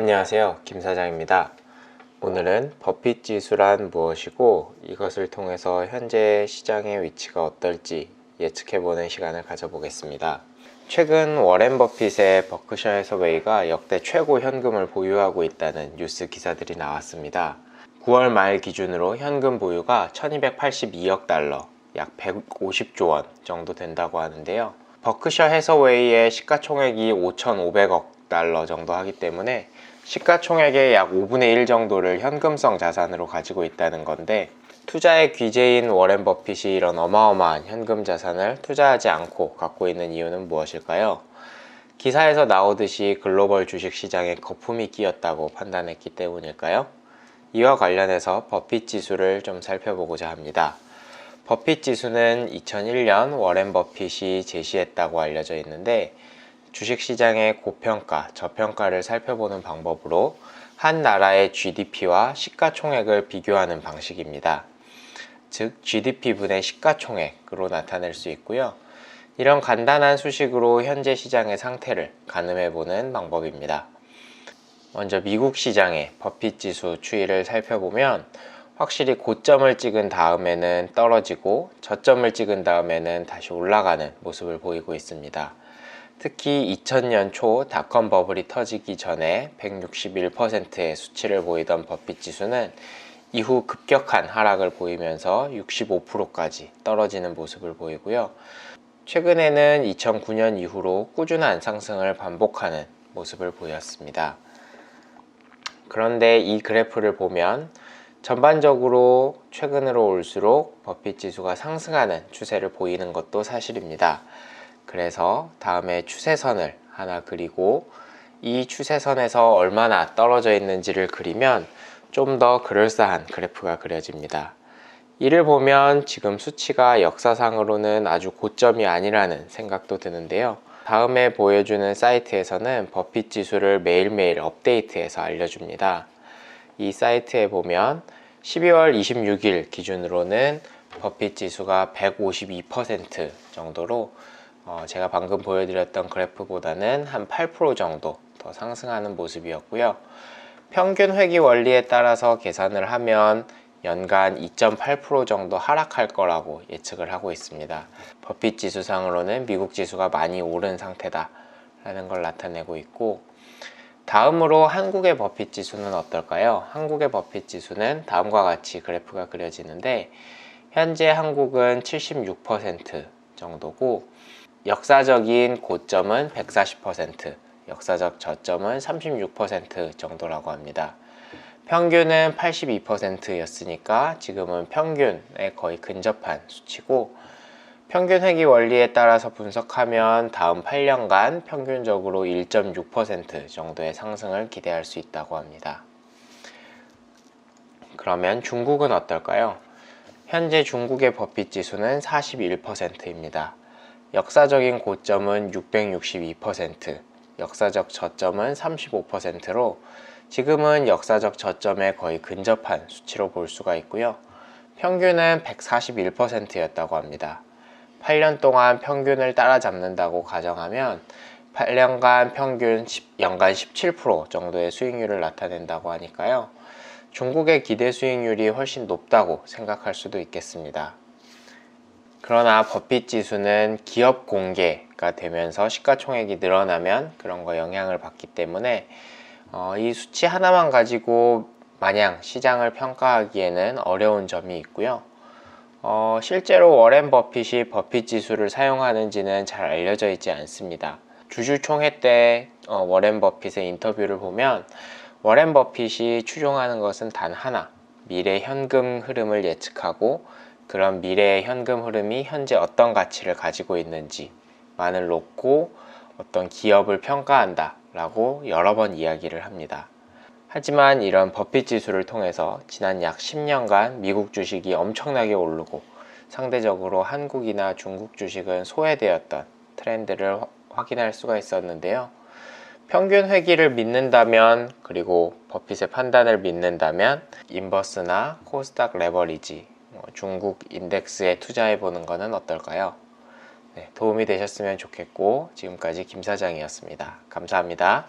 안녕하세요. 김 사장입니다. 오늘은 버핏 지수란 무엇이고 이것을 통해서 현재 시장의 위치가 어떨지 예측해보는 시간을 가져보겠습니다. 최근 워렌 버핏의 버크셔 해서웨이가 역대 최고 현금을 보유하고 있다는 뉴스 기사들이 나왔습니다. 9월 말 기준으로 현금 보유가 1282억 달러, 약 150조 원 정도 된다고 하는데요. 버크셔 해서웨이의 시가총액이 5,500억 달러 정도 하기 때문에 시가총액의 약 5분의 1 정도를 현금성 자산으로 가지고 있다는 건데 투자의 귀재인 워렌 버핏이 이런 어마어마한 현금 자산을 투자하지 않고 갖고 있는 이유는 무엇일까요? 기사에서 나오듯이 글로벌 주식 시장에 거품이 끼었다고 판단했기 때문일까요? 이와 관련해서 버핏 지수를 좀 살펴보고자 합니다. 버핏 지수는 2001년 워렌 버핏이 제시했다고 알려져 있는데 주식시장의 고평가, 저평가를 살펴보는 방법으로 한 나라의 GDP와 시가총액을 비교하는 방식입니다. 즉, GDP분의 시가총액으로 나타낼 수 있고요. 이런 간단한 수식으로 현재 시장의 상태를 가늠해보는 방법입니다. 먼저 미국 시장의 버핏 지수 추이를 살펴보면 확실히 고점을 찍은 다음에는 떨어지고 저점을 찍은 다음에는 다시 올라가는 모습을 보이고 있습니다. 특히 2000년 초 닷컴 버블이 터지기 전에 161%의 수치를 보이던 버핏 지수는 이후 급격한 하락을 보이면서 65%까지 떨어지는 모습을 보이고요. 최근에는 2009년 이후로 꾸준한 상승을 반복하는 모습을 보였습니다. 그런데 이 그래프를 보면 전반적으로 최근으로 올수록 버핏 지수가 상승하는 추세를 보이는 것도 사실입니다. 그래서 다음에 추세선을 하나 그리고 이 추세선에서 얼마나 떨어져 있는지를 그리면 좀 더 그럴싸한 그래프가 그려집니다. 이를 보면 지금 수치가 역사상으로는 아주 고점이 아니라는 생각도 드는데요. 다음에 보여주는 사이트에서는 버핏 지수를 매일매일 업데이트해서 알려줍니다. 이 사이트에 보면 12월 26일 기준으로는 버핏 지수가 152% 정도로 어 제가 방금 보여드렸던 그래프보다는 한 8% 정도 더 상승하는 모습이었고요. 평균 회귀 원리에 따라서 계산을 하면 연간 2.8% 정도 하락할 거라고 예측을 하고 있습니다. 버핏 지수상으로는 미국 지수가 많이 오른 상태다 라는 걸 나타내고 있고 다음으로 한국의 버핏 지수는 어떨까요? 한국의 버핏 지수는 다음과 같이 그래프가 그려지는데 현재 한국은 76% 정도고 역사적인 고점은 140%, 역사적 저점은 36% 정도라고 합니다. 평균은 82%였으니까 지금은 평균에 거의 근접한 수치고 평균 회귀 원리에 따라서 분석하면 다음 8년간 평균적으로 1.6% 정도의 상승을 기대할 수 있다고 합니다. 그러면 중국은 어떨까요? 현재 중국의 버핏 지수는 41%입니다. 역사적인 고점은 662%, 역사적 저점은 35%로 지금은 역사적 저점에 거의 근접한 수치로 볼 수가 있고요. 평균은 141%였다고 합니다. 8년 동안 평균을 따라잡는다고 가정하면 8년간 평균 10, 연간 17% 정도의 수익률을 나타낸다고 하니까요. 중국의 기대 수익률이 훨씬 높다고 생각할 수도 있겠습니다. 그러나 버핏 지수는 기업 공개가 되면서 시가총액이 늘어나면 그런 거 영향을 받기 때문에 어, 이 수치 하나만 가지고 마냥 시장을 평가하기에는 어려운 점이 있고요. 어, 실제로 워렌 버핏이 버핏 지수를 사용하는지는 잘 알려져 있지 않습니다. 주주총회 때 어, 워렌 버핏의 인터뷰를 보면 워렌 버핏이 추종하는 것은 단 하나, 미래 현금 흐름을 예측하고 그런 미래의 현금 흐름이 현재 어떤 가치를 가지고 있는지만을 놓고 어떤 기업을 평가한다 라고 여러 번 이야기를 합니다. 하지만 이런 버핏 지수를 통해서 지난 약 10년간 미국 주식이 엄청나게 오르고 상대적으로 한국이나 중국 주식은 소외되었던 트렌드를 확인할 수가 있었는데요. 평균 회기를 믿는다면 그리고 버핏의 판단을 믿는다면 인버스나 코스닥 레버리지 뭐 중국 인덱스에 투자해 보는 것은 어떨까요? 네, 도움이 되셨으면 좋겠고 지금까지 김 사장이었습니다. 감사합니다.